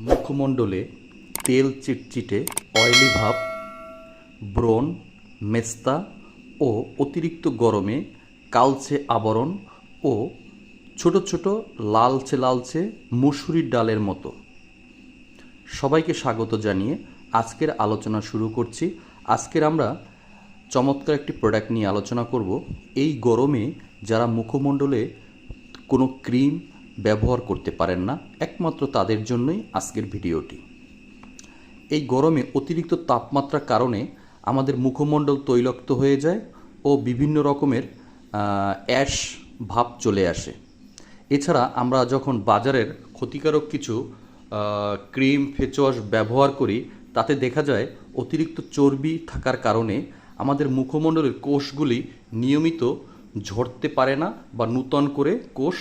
মুখমণ্ডলে তেল চিটচিটে অয়েলি ভাব, ব্রণ, মেস্তা ও অতিরিক্ত গরমে কালচে আবরণ ও ছোট ছোট লালচে লালচে মুসুরির ডালের মতো। সবাইকে স্বাগত জানিয়ে আজকের আলোচনা শুরু করছি। আজকের আমরা চমৎকার একটি প্রোডাক্ট নিয়ে আলোচনা করব। এই গরমে যারা মুখমণ্ডলে কোনো ক্রিম ব্যবহার করতে পারেন না, একমাত্র তাদের জন্যই আজকের ভিডিওটি। এই গরমে অতিরিক্ত তাপমাত্রার কারণে আমাদের মুখমণ্ডল তৈলাক্ত হয়ে যায় ও বিভিন্ন রকমের অ্যাশ ভাব চলে আসে। এছাড়া আমরা যখন বাজারের ক্ষতিকারক কিছু ক্রিম, ফেসওয়াশ ব্যবহার করি, তাতে দেখা যায় অতিরিক্ত চর্বি থাকার কারণে আমাদের মুখমণ্ডলের কোষগুলি নিয়মিত ঝরতে পারে না বা নূতন করে কোষ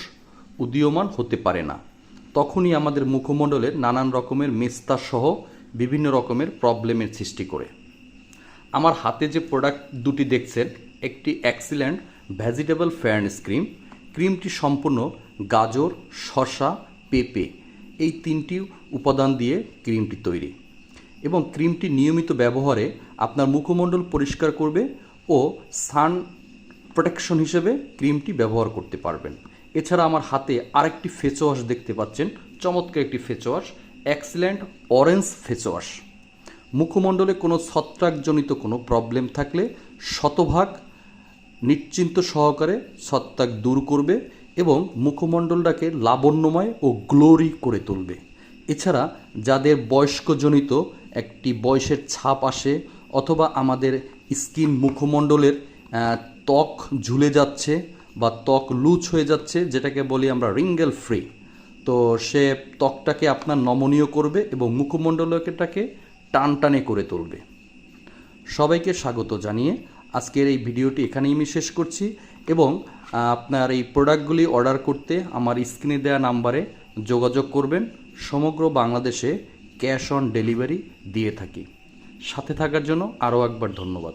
উদীয়মান হতে পারে না। তখনই আমাদের মুখমণ্ডলের নানান রকমের মেস্তা সহ বিভিন্ন রকমের প্রবলেমের সৃষ্টি করে। আমার হাতে যে প্রোডাক্ট দুটি দেখছেন, একটি এক্সিলেন্ট ভেজিটেবল ফেয়ারনেস ক্রিম। ক্রিমটি সম্পূর্ণ গাজর, শসা, পেঁপে, এই তিনটি উপাদান দিয়ে ক্রিমটি তৈরি। এবং ক্রিমটি নিয়মিত ব্যবহারে আপনার মুখমণ্ডল পরিষ্কার করবে ও সান প্রোটেকশন হিসেবে ক্রিমটি ব্যবহার করতে পারবেন। এছাড়া আমার হাতে আরেকটি ফেস ওয়াশ দেখতে পাচ্ছেন। চমৎকার একটি face wash excellent orange face wash মুখমণ্ডলে কোনো ছত্রাকজনিত কোনো প্রবলেম থাকলে শতভাগ নিশ্চিন্ত সহকারে ছত্রাক দূর করবে এবং মুখমণ্ডলটাকে লাবণ্যময় ও গ্লোরি করে তুলবে। এছাড়া যাদের বয়স্কজনিত একটি বয়সের ছাপ আসে অথবা আমাদের স্কিন মুখমণ্ডলের ত্বক ঝুলে যাচ্ছে বা ত্বক লুজ হয়ে যাচ্ছে, যেটাকে বলি আমরা রিঙ্গেল ফ্রি। তো সে ত্বকটাকে আপনার নমনীয় করবে এবং মুখমণ্ডলটাকে টানটানে করে তুলবে। সবাইকে স্বাগত জানিয়ে আজকের এই ভিডিওটি এখানেই আমি শেষ করছি এবং আপনার এই প্রোডাক্টগুলি অর্ডার করতে আমার স্ক্রিনে দেওয়া নাম্বারে যোগাযোগ করবেন। সমগ্র বাংলাদেশে ক্যাশ অন ডেলিভারি দিয়ে থাকি। সাথে থাকার জন্য আরও একবার ধন্যবাদ।